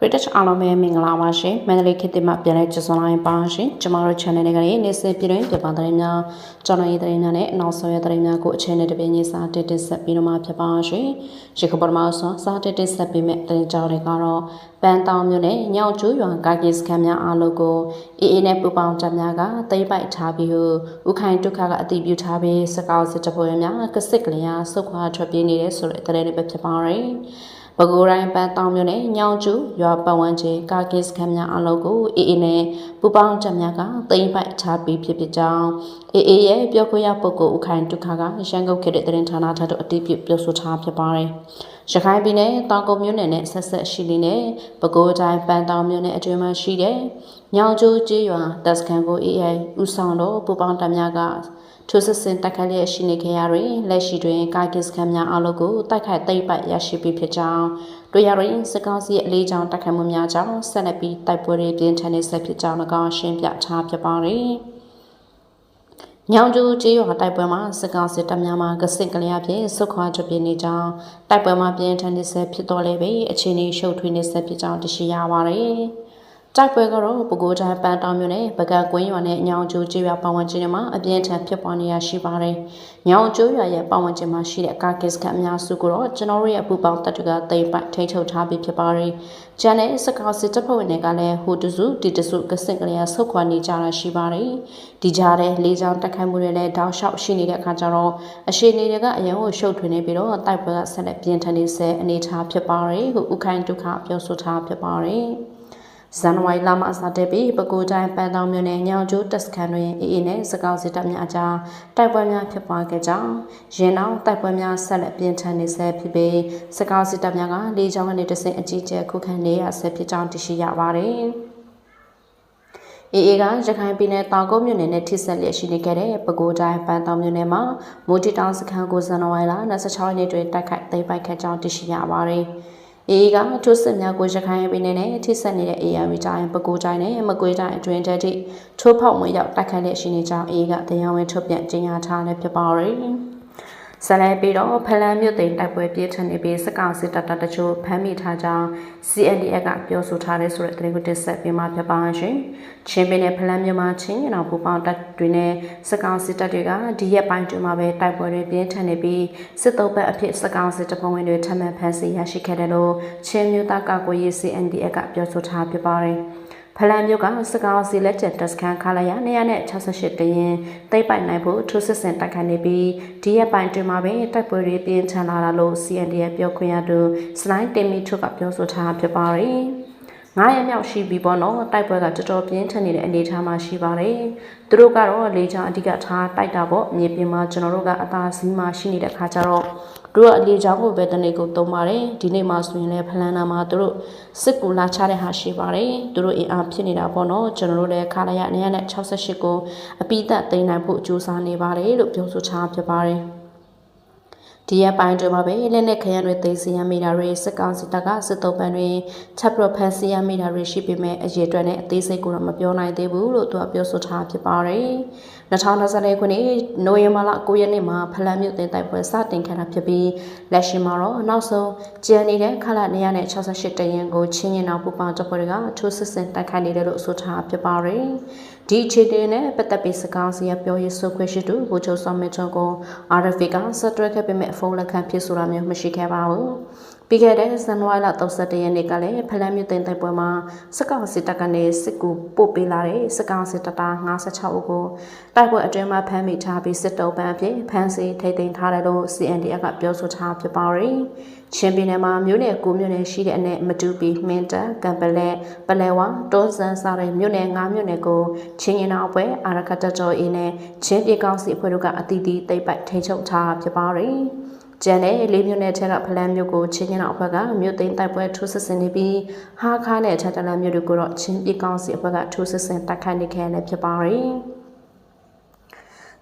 British အားလုံးပဲမင်္ဂလာပါရှင်မန္တလေးခေတ်သစ်မှပြန်လဲကြစွန်လာရင်ပါရှင်ကျမတို့ channel လေးကနေနေ့စဉ်ပြည်တွင်းပြပသတင်းများကျွန်တော်ရေးသတင်းများနဲ့အနောက်ဆုံးရသတင်းများကိုအချိန်နဲ့တပြည့်ညီစာတက်တက်ဆက်ပြီးတော့မှဖြစ်ပါရှင်ရှေ့ကပထမဆုံးစာတက်တက်ဆက်ပြီးမဲ့သတင်းကြောင်းတွေကတော့ပန်းတောင်မြို့နယ်ညောင်ကျူးရွာကာကီစခန်းများအားလုံးကိုအေးအေးနဲ့ပူပေါင်းကြများကသိမ့်ပိုက်ထားပြီးဥခိုင်ဒုက္ခကအတိပြုထားပြီးစကောက်စစ်တပွဲများကစစ်ကလေးအားဆုတ်ခွာထွက်ပြေးနေတဲ့ဆိုတဲ့သတင်းတွေပဲဖြစ်ပါရယ် ပဲခူးတိုင်းပန်းတောင်မြို့နယ်ညောင်ကျူရွာပတ်ဝန်းကျင်ကာကစ်စခန်းများအလုပ်ကိုအေးအေးနဲ့ပူပေါင်းချက်များကတိမ့်ပိုက်ချပြီးဖြစ်ဖြစ်ကြောင်းအေးအေးရဲ့ပြောခွင့်ရပုဂ္ဂိုလ်ဥခိုင်ဒုက္ခကရန်ကုန်ခေတ်တဲ့သတင်းဌာနထပ်တို့အတိပြုပြောဆိုထားဖြစ်ပါတယ်။ရခိုင်ပြည်နယ်တောင်ကုန်းမြို့နယ်နဲ့ဆက်ဆက်ရှိနေတဲ့ပဲခူးတိုင်းပန်းတောင်မြို့နယ်အတွင်းမှာရှိတဲ့ညောင်ကျူကျေးရွာတပ်စခန်းကိုအေးအေးဥဆောင်တော့ပူပေါင်းတပ်များက ထိုစစ်စင်တိုက်ခိုက်လျက်ရှိနေခဲ့ရတွင်လက်ရှိတွင်ကာကစ်စခန်းများအလုပ်ကိုတိုက်ခိုက်သိမ်းပိုက်ရရှိပြီးဖြစ်ကြောင်းတွေ့ရတွင်စစ်ကောင်စီရဲ့အလေးကြောင့်တိုက်ခိုက်မှုများကြောင့်ဆက်လက်ပြီးတိုက်ပွဲတွေပြင်းထန်နေဆက်ဖြစ်ကြောင်း၎င်းရှင်းပြထားဖြစ်ပါသည်ညောင်ကျူကျေးရွာတိုက်ပွဲမှာစစ်ကောင်စစ်တပ်များမှကစင်ကလျာဖြင့်ဆုတ်ခွာထွက်ပြေးနေကြောင်းတိုက်ပွဲမှာပြင်းထန်နေဆက်ဖြစ်တော်လဲပဲအခြေအနေရှုပ်ထွေးနေဆက်ဖြစ်ကြောင်းသိရှိရပါတယ်။ တိုက်ပွဲကတော့ပဲခူးတိုင်းပန်းတောင်မြို့နယ်ပကတ်ကွင်းရွာနဲ့ညောင်ကျိုးကျေးရွာပတ်ဝန်းကျင်တွေမှာအပြင်းထန်ဖြစ်ပွားနေရရှိပါတယ်။ညောင်ကျိုးရွာရဲ့ပတ်ဝန်းကျင်မှာရှိတဲ့ကာကစ်ကအများစုကိုတော့ကျွန်တော်တို့ရဲ့အပူပေါင်းတပ်တွေကတိမ်ပိုက်ထိန်းချုပ်ထားပြီးဖြစ်ပါတယ်။ကျန်တဲ့စကောက်စစ်တပ်ဖွဲ့ဝင်တွေကလည်းဟိုတစုဒီတစုကစင်ကလေးဆုတ်ခွာနေကြတာရှိပါတယ်။ဒီကြားတဲ့လေးချောင်းတက်ခိုက်မှုတွေလည်းတောက်လျှောက်ရှိနေတဲ့အခါကျတော့အရှိနေတွေကအရင်ကရှုပ်ထွေးနေပြီးတော့တိုက်ပွဲကဆက်လက်ပြင်းထန်နေစေအနေထားဖြစ်ပါတယ်။ဟုဥခိုင်ဒုက္ခပြောဆိုထားဖြစ်ပါတယ်။ ဇန်နဝါရီလမှာစတင်ပြီးပဲခူးတိုင်းပန်းတောင်မြို့နယ်ညောင်ကျိုးတပ်စခန်းတွင်အေးအေးနဲ့စကောက်စစ်တပ်များအကြားတိုက်ပွဲများဖြစ်ပွားခဲ့ကြောင်းရင်းနောက်တိုက်ပွဲများဆက်လက်ပြင်းထန်နေဆဲဖြစ်ပြီးစကောက်စစ်တပ်များကလေကြောင်းကနေတဆင့်အကြီးကျယ်ခုခံနေရဆဲဖြစ်ကြောင်းသိရှိရပါတယ်။အေအေကရခိုင်ပြည်နယ်တောင်ကုန်းမြို့နယ်နဲ့ထိစပ်လျက်ရှိနေခဲ့တဲ့ပဲခူးတိုင်းပန်းတောင်မြို့နယ်မှာမိုးတီတောင်စခန်းကိုဇန်နဝါရီလ26ရက်နေ့တွင်တိုက်ခိုက်သိမ်းပိုက်ခဲ့ကြောင်းသိရှိရပါတယ်။ အေးကထိုးစစ်များကိုရခိုင်ပြည်နယ်နဲ့ထိစပ်နေတဲ့ AR တိုင်းပဲခူးတိုင်းနဲ့မကွေးတိုင်းအတွင်းတည်းထိုးဖောက်ဝင်ရောက်တိုက်ခိုက်တဲ့ရှိနေကြောင်းအေးကတရားဝင်ထုတ်ပြန်ကြေညာထားလည်းဖြစ်ပါရယ် ဆလဲပြီးတော့ဖလန်းမြို့သိမ်းတိုက်ပွဲပြည့်ထန်နေပြီးစကောင်စစ်တပ်တချို့ဖမ်းမိထားကြောင်း CNDF ကပြောဆိုထားတဲ့ဆိုတဲ့သတင်းကိုတင်ဆက်ပေးမှာဖြစ်ပါရှင်။ချင်းပင်နဲ့ဖလန်းမြို့မှာချင်းရောင်ပူပေါင်းတပ်တွေနဲ့စကောင်စစ်တပ်တွေကဒီရက်ပိုင်းတွင်မှာပဲတိုက်ပွဲတွေပြင်းထန်နေပြီးစစ်တုပ်ဘက်အဖြစ်စကောင်စစ်တပ်ဖွဲ့ဝင်တွေထပ်မံဖမ်းဆီးရရှိခဲ့တယ်လို့ချင်းမြို့သားကာကွယ်ရေး CNDF ကပြောဆိုထားဖြစ်ပါတယ်။ ဖလန်မြို့ကစကောင်းစီလက်ကျန်တပ်စခန်းခလာရ268တရင်တိတ်ပိုက်နိုင်ဖို့ထိုးစစ်ဆင်တိုက်ခိုက်နေပြီးဒီရက်ပိုင်းတွင်မှာပဲတိုက်ပွဲတွေပြင်းထန်လာတာလို့ CNDF ပြောခွင့်ရသူစလိုင်းတင်မီထုတ်ကပြောဆိုထားဖြစ်ပါတယ်။9ရက်မြောက်ရှိပြီပေါ့နော်တိုက်ပွဲကတော်တော်ပြင်းထန်နေတဲ့အနေအထားမှာရှိပါတယ်သူတို့ကတော့လေချောင်းအဓိကထားတိုက်တာပေါ့မြေပြင်မှာကျွန်တော်တို့ကအသာစီးမှာရှိနေတဲ့ခါကျတော့ သူတို့အလေချောင်းကိုပဲတနေ့ကိုသုံးပါတယ်ဒီနေ့မှဆိုရင်လည်းဖလန်နာမှာသူတို့စစ်ကူလာချတဲ့ဟာရှိပါတယ်သူတို့အင်အားဖြစ်နေတာပေါ့နော်ကျွန်တော်တို့လည်းခါလိုက်ရ968ကိုအပိသက်သိမ်းနိုင်ဖို့ကြိုးစားနေပါတယ်လို့ပြောဆိုချဖြစ်ပါတယ် ဒီရက်ပိုင်းတွင်မှာပဲလက်နက်ခရမ်းတွေသိမ်းဆည်းရမိတာတွေစစ်ကောင်စီတပ်ကစစ်တုံးပန်းတွေချက်ပြဖန်ဆီးရမိတာတွေရှိပေမဲ့အရေးအတွက်နဲ့အသေးစိတ်ကိုတော့မပြောနိုင်သေးဘူးလို့သူကပြောဆိုထားဖြစ်ပါတယ်။2024ခုနှစ်နိုဝင်ဘာလ9ရက်နေ့မှာဖလန်မြို့တင်တိုက်ပွဲစတင်ခဲ့တာဖြစ်ပြီးလက်ရှိမှာတော့နောက်ဆုံးကျန်နေတဲ့ခလာ968တရင်ကိုချင်းရင်အောင်ပူပေါင်းတပ်ဖွဲ့တွေကထိုးစစ်ဆင်တိုက်ခိုက်နေတယ်လို့ဆိုထားဖြစ်ပါတယ်။ ဒီအခြေအနေနဲ့ပတ်သက်ပြီးစကားစီရပြောရေးဆိုခွင့်ရှိသူဘူချိုဆောမစ်ထွန်းကို RFA ကဆက်တွဲခဲ့ပေမဲ့ဖုန်းလက်ခံဖြစ်ဆိုတာမျိုးမရှိခဲ့ပါဘူး။ ပြီးခဲ့တဲ့ဇန်နဝါရီလ31ရက်နေ့ကလည်းဖလန်းမြို့သိမ်းတိုက်ပွဲမှာစကောက်စစ်တပ်ကနေစစ်ကူပို့ပေးလာတဲ့စကောက်စစ်တပ်သား56ဦးကိုတိုက်ပွဲအတွင်းမှာဖမ်းမိထားပြီးစစ်တုံးပန်းအဖြစ်ဖမ်းဆီးထိန်းသိမ်းထားတယ်လို့ CNDF ကပြောဆိုထားဖြစ်ပါတယ်။ချင်းပြည်နယ်မှာမြို့နယ်9မြို့နယ်ရှိတဲ့အနက်မတူပီမင်းတပ်ကံပလက်ပလဲဝါတောစံစားတဲ့မြို့နယ်9မြို့နယ်ကိုချင်းရင်အောင်အဖွဲ့အာရခတတော်အင်းနဲ့ချင်းပြည်ကောင်းစီအဖွဲ့တို့ကအတီးတီးတိတ်ပိုက်ထိန်းချုပ်ထားဖြစ်ပါတယ်။ ကျန်တဲ့လေးမြို့နယ်ထက်ကဖလန်းမြို့ကိုချင်းရင်အောင်အဖွဲ့ကမြို့သိမ်းတိုက်ပွဲထိုးစစ်ဆင်နေပြီးဟာခါနဲ့ထက်တလန်မြို့တို့ကိုတော့ချင်းပြည်ကောင်းစီအဖွဲ့ကထိုးစစ်ဆင်တိုက်ခိုက်နေခဲ့တယ်ဖြစ်ပါတယ်။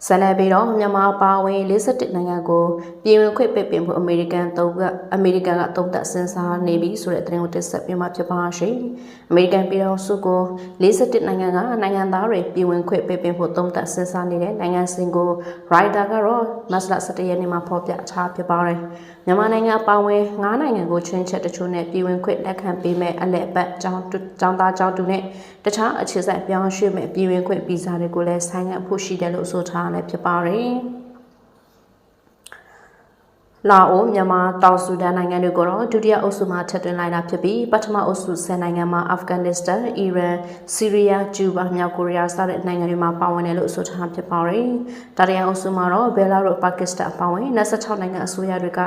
ဆန်နယ်ပြီးတော့မြန်မာပါဝင်41နိုင်ငံကိုပြည်ဝင်ခွင့်ပိတ်ပင်ဖို့အမေရိကန်သုံးကအမေရိကန်ကသုံးသက်စဉ်းစားနေပြီဆိုတဲ့သတင်းကိုတင်ဆက်ပေးမှာဖြစ်ပါရှင်။အမေရိကန်ပြည်တော်စုကို41နိုင်ငံကနိုင်ငံသားတွေပြည်ဝင်ခွင့်ပိတ်ပင်ဖို့သုံးသက်စဉ်းစားနေတဲ့နိုင်ငံစဉ်ကို Rider ကတော့မတ်လ17ရက်နေ့မှာဖော်ပြချဖြစ်ပါတယ်။မြန်မာနိုင်ငံအပါအဝင်9နိုင်ငံကိုချင်းချက်တချို့နဲ့ပြည်ဝင်ခွင့်လက်ခံပေးမဲ့အလဲ့ပတ်ကျောင်းကျောင်းသားကျောင်းသူနဲ့တခြားအခြေစိုက်ပြောင်းရွှေ့မဲ့ပြည်ဝင်ခွင့်ဗီဇာတွေကိုလည်းဆိုင်ငံ့ဖို့ရှိတယ်လို့ဆိုထားလည်းဖြစ်ပါတယ်။လာအိုမြန်မာတောင်ဆူဒန်နိုင်ငံတွေကိုတော့ဒုတိယအုပ်စုမှာထပ်သွင်းလိုက်တာဖြစ်ပြီးပထမအုပ်စု10နိုင်ငံမှာအာဖဂန်နစ္စတန်၊အီရန်၊ဆီးရီးယား၊ကျူဘာ၊မြောက်ကိုရီးယားစတဲ့နိုင်ငံတွေမှာပါဝင်တယ်လို့ဆိုထားဖြစ်ပါတယ်။တတိယအုပ်စုမှာတော့ဘယ်လာရုစ်၊ပါကစ္စတန်အပါအဝင်26နိုင်ငံအစိုးရတွေက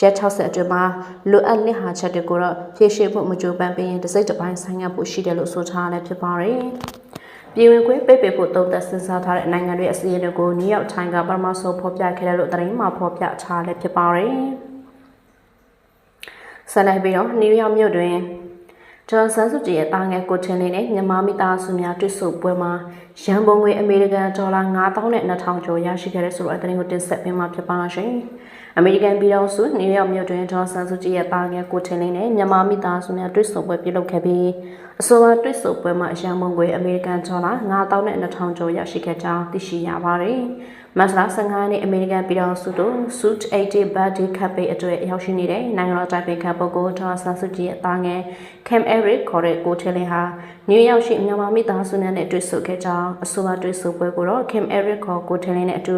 ရက်60အတွင်းမှာလိုအပ်လစ်ဟာချက်တွေကိုတော့ဖြည့်ရှင်းဖို့မကြိုးပမ်းပေးရင်တစိမ့်တစ်ပိုင်းဆိုင်ငံ့ဖို့ရှိတယ်လို့ဆိုထားလည်းဖြစ်ပါတယ်။ ပြည်ဝင်ခွင့်ပိတ်ပင်ဖို့တုံ့သက်စဉ်းစားထားတဲ့နိုင်ငံတွေအစည်းအဝေးတွေကိုနယူးယောက်ထိုင်ကပထမဆုံးဖော်ပြခဲ့တယ်လို့သတင်းမှာဖော်ပြထားလည်းဖြစ်ပါတယ်။ဆက်လက်ပြီးတော့နယူးယောက်မြို့တွင်ဂျွန်ဆန်စုကြည်ရဲ့တာငယ်ကိုချင်းလေးနဲ့မြန်မာမိသားစုများတွေ့ဆုံပွဲမှာရန်ပုံငွေအမေရိကန်ဒေါ်လာ9000နဲ့2000ကျော်ရရှိခဲ့တဲ့ဆိုတော့အသတင်းကိုတင်ဆက်ပေးမှာဖြစ်ပါရှင်။အမေရိကန်ပြည်ထောင်စုနယူးယောက်မြို့တွင်ဂျွန်ဆန်စုကြည်ရဲ့တာငယ်ကိုချင်းလေးနဲ့မြန်မာမိသားစုများတွေ့ဆုံပွဲပြုလုပ်ခဲ့ပြီးအဆိုပါတွေ့ဆုံပွဲမှာအရန်ပုံငွေအမေရိကန်ဒေါ်လာ9000နဲ့2000ကျော်ရရှိခဲ့ကြောင်းသိရှိရပါတယ်။မတ်လ15ရက်နေ့အမေရိကန်ပြည်ထောင်စုတို့ Suit 80 Birthday Cup အတွက်ရောက်ရှိနေတဲ့နိုင်ငံတော်တိုင်ပင်ခံပုဂ္ဂိုလ်ဒေါ်ဆန်စုကြည်ရဲ့တာငယ် Cam Eric ခေါ်တဲ့ကိုထလင်ဟာနယူးယောက်ရှိမြန်မာမိသားစုနဲ့တွေ့ဆုံခဲ့ကြောင်းအဆိုပါတွေ့ဆုံပွဲကိုတော့ Cam Eric ခေါ်ကိုထလင်နဲ့အတူ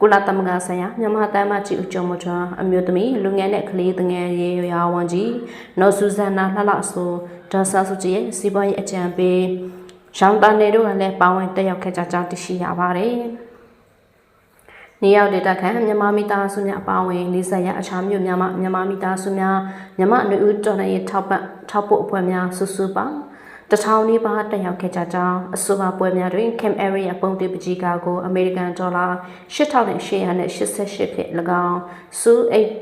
ကုလသမဂ္ဂဆိုင်ရာမြန်မာတမ်းမကြီးဦးကျော်မထွန်းအမျိုးသမီးလူငယ်နဲ့ကလေးငယ်ရေးရာဝန်ကြီးနော်ဆူဇန်နာလှလှဆို ဒေါ်ဆန်စုကြည်ရဲ့စီးပွားရေးအကြံပေးရောင်တန်နေတို့ကလည်းပါဝင်တက်ရောက်ခဲ့ကြကြောင်းသိရှိရပါတယ်။နေရောက်ဒေတာခံမြန်မာမိသားစုများအပါအဝင်လေးဆက်ရအခြားမြို့များမှမြန်မာမိသားစုများမြန်မာအနုတော်လှန်ရေးထောက်ပံ့ထောက်ပို့အဖွဲ့များစုစုပေါင်း တထောင်နီးပါးတက်ရောက်ခဲ့ကြကြောင်းအဆိုပါပွဲများတွင် Camp Area ပုံတေပကြီးကာကိုအမေရိကန်ဒေါ်လာ8888ဖြစ်၎င်း Su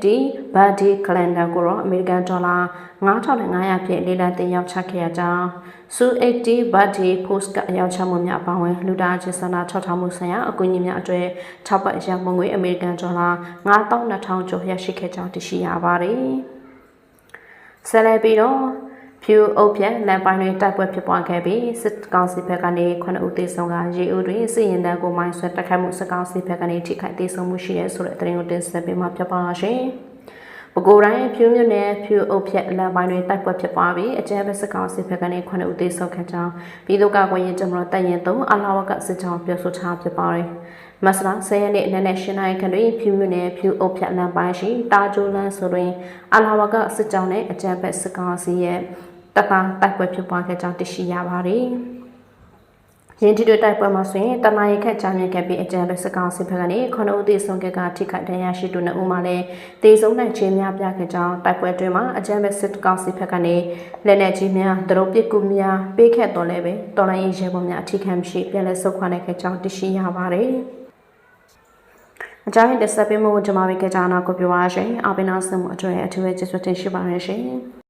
80 Birthday Calendar ကိုတော့အမေရိကန်ဒေါ်လာ9500ဖြစ်လေးလံတင်ရောက်ချခဲ့ရကြောင်း Su 80 Birthday Post ကအရောက်ချမှုများအပါအဝင်လူသားချင်းစာနာထောက်ထားမှုဆိုင်ရာအကူအညီများအတွေ့ထောက်ပံ့ရပုံငွေအမေရိကန်ဒေါ်လာ9200ကျော်ရရှိခဲ့ကြောင်းသိရှိရပါတယ်။ဆက်လက်ပြီးတော့ ဖြူအုပ်ဖြတ်လမ်းပိုင်းတွေတိုက်ပွဲဖြစ်ပွားခဲ့ပြီးစစ်ကောင်စီဘက်ကနေ9ဦးသေဆုံးကရေဦးတွင်စစ်ရင်တန်းကိုမိုင်းဆွဲတိုက်ခိုက်မှုစစ်ကောင်စီဘက်ကနေထိခိုက်သေဆုံးမှုရှိတဲ့ဆိုတဲ့သတင်းကိုတင်ဆက်ပေးမှာဖြစ်ပါရှင်။ပဲခူးတိုင်းဖြူမြို့နယ်ဖြူအုပ်ဖြတ်လမ်းပိုင်းတွေတိုက်ပွဲဖြစ်ပွားပြီးအကြမ်းဖက်စစ်ကောင်စီဘက်ကနေ9ဦးသေဆုံးခဲ့ကြောင်းပြည်သူ့ကာကွယ်ရေးတပ်မတော်တပ်ရင်3အလာဝကစစ်ကြောင်းပြောဆိုထားဖြစ်ပါတယ်။ မဆလာ10ရက်နေ့နက်နက်ရှင်နိုင်ခန့်တွင်ဖြူမြို့နယ်ဖြူအုပ်ဖြတ်လမ်းပိုင်းရှိတာဂျိုလန်းဆိုတွင်အလာဝကစစ်ကြောင်းနဲ့အကြမ်းဖက်စစ်ကောင်စီရဲ့တပ်သားတိုက်ပွဲဖြစ်ပွားခဲ့ကြောင်းသိရှိရပါတယ်။ရင်းတီတွေတိုက်ပွဲမှာဆိုရင်တမန်ရခက်ချမ်းမြင့်ခဲ့ပြီးအကြံပဲစကောင်စစ်ဘက်ကနေခုနဦးသေဆုံးခဲ့ကထိခိုက်ဒဏ်ရာရှိသူနှစ်ဦးမှလည်းသေဆုံးနိုင်ခြင်းများပြခဲ့ကြောင်းတိုက်ပွဲတွင်မှာအကြံပဲစစ်ကောင်စစ်ဘက်ကနေလက်နက်ကြီးများဒရုပ်ပစ်ကူများပေးခဲ့တော်လဲပဲတော်လိုင်းရေးရဲဘော်များအထိခံမရှိပြန်လဲဆုတ်ခွာနိုင်ခဲ့ကြောင်းသိရှိရပါတယ်။ အကြမ်းတက်ဆက်ပေးမှုကျွန်မတို့ကကြာနာကိုပြောပါရှင်။အပိနာစမှုအတွေ့အထူးကျေးဇူးတင်ရှိပါတယ်ရှင်။